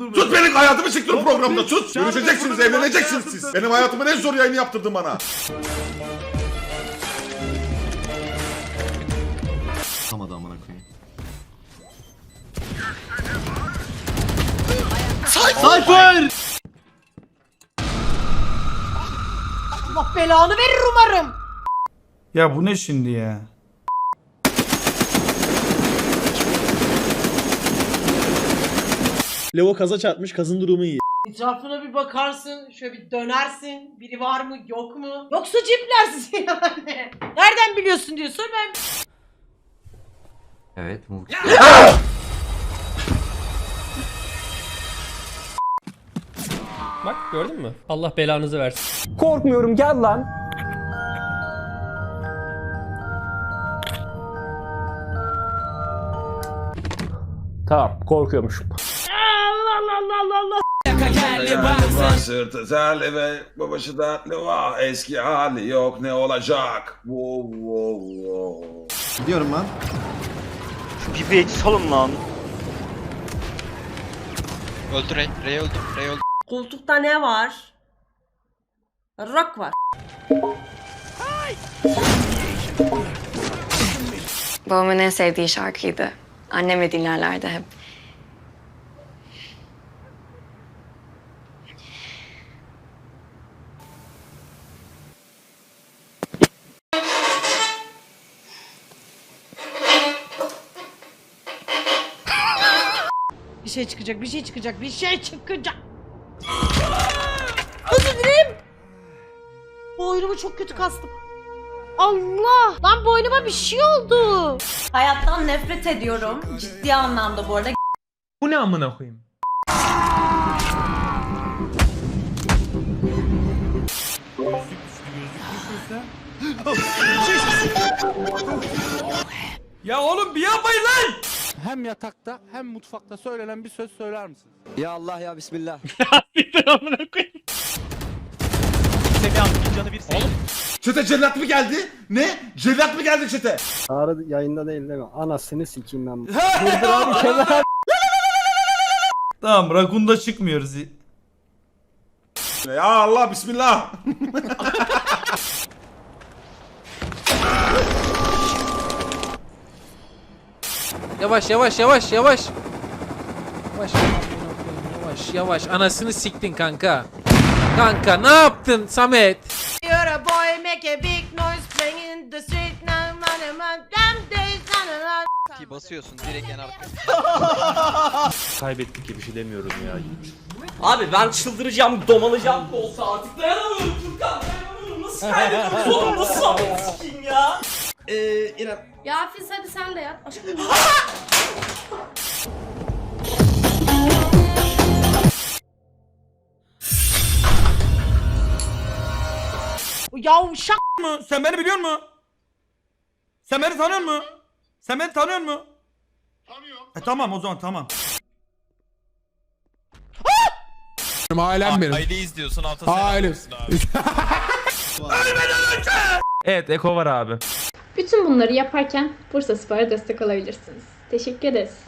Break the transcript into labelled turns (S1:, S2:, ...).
S1: çıldırdı.
S2: Sus benim hayatımı siktir programda.
S1: Çağrı
S2: Görüşeceksiniz evleneceksiniz siz. Benim hayatımın en zor yayını yaptırdın bana.
S3: Tutamadı amına koyayım.
S4: Cypher!
S5: Allah belanı verir umarım.
S6: Ya bu ne şimdi ya?
S4: Levo kaza çarpmış kazın durumu iyi.
S5: Etrafına bir bakarsın, şöyle bir dönersin. Biri var mı, yok mu? Yoksa ciplersin yani. Nereden biliyorsun diyorsun ben
S3: Evet mu?
S7: Bak gördün mü? Allah belanızı versin.
S8: Korkmuyorum gel lan. Tamam korkuyormuşum.
S2: Sırtı terli ve babaşı dertli vah eski hali yok ne olacak? Wow wow wow.
S3: Gidiyorum ben.
S9: Pipeyi salın lan.
S10: Öldü Rey, Rey öldü, Rey öldü.
S5: Koltukta ne var? Rock var.
S11: Babamın en sevdiği şarkıydı. Annemle dinlerlerdi hep.
S5: Bir şey çıkacak, bir şey çıkacak, bir şey çıkacak. Özür dilerim. Boynumu çok kötü kastım. Allah! Lan boynuma bir şey oldu. Hayattan nefret ediyorum. Ciddi anlamda bu arada.
S7: Bu ne amına koyayım?
S1: Ya oğlum bir yapmayın lan.
S8: Hem yatakta hem mutfakta söylenen bir söz söyler misiniz? Ya Allah ya bismillah.
S7: Bir amına koyayım.
S2: Çete cellat mı geldi? Ne? Cellat mı geldi çete?
S8: Ağrı yayında değil değil mi? Anasını sikeyim ben.
S6: Tamam Rakun'da çıkmıyoruz.
S2: Ya Allah bismillah.
S7: Yavaş yavaş yavaş yavaş. Yavaş yavaş yavaş anasını siktin kanka. Kanka ne yaptın Samet?
S5: You're a boy, make a big noise, playing in the street, now man, man, damn days.
S10: Ki basıyorsun direkt en arkaya.
S1: Kaybettik ki bir şey demiyorum ya.
S4: Abi ben çıldıracağım, domalacağım da olsa artık dayanamıyorum Furkan, dayanamıyorum. Nasıl kaybediyorum? Oğlum nasıl anlamı sikeyim ya? Eee İrem.
S11: Ya Hafiz hadi sen de yat. Aşkım.
S5: Yavşak.
S1: mı? Sen beni biliyor musun? Sen beni tanıyor musun? Sen beni tanıyor musun? Tanıyorum. E tamam o zaman tamam.
S8: Ailem benim.
S10: Aile izliyorsun altı
S8: Ailem.
S1: Evet Eko var abi.
S11: Bütün bunları yaparken Bursa Spor'a destek olabilirsiniz. Teşekkür ederiz.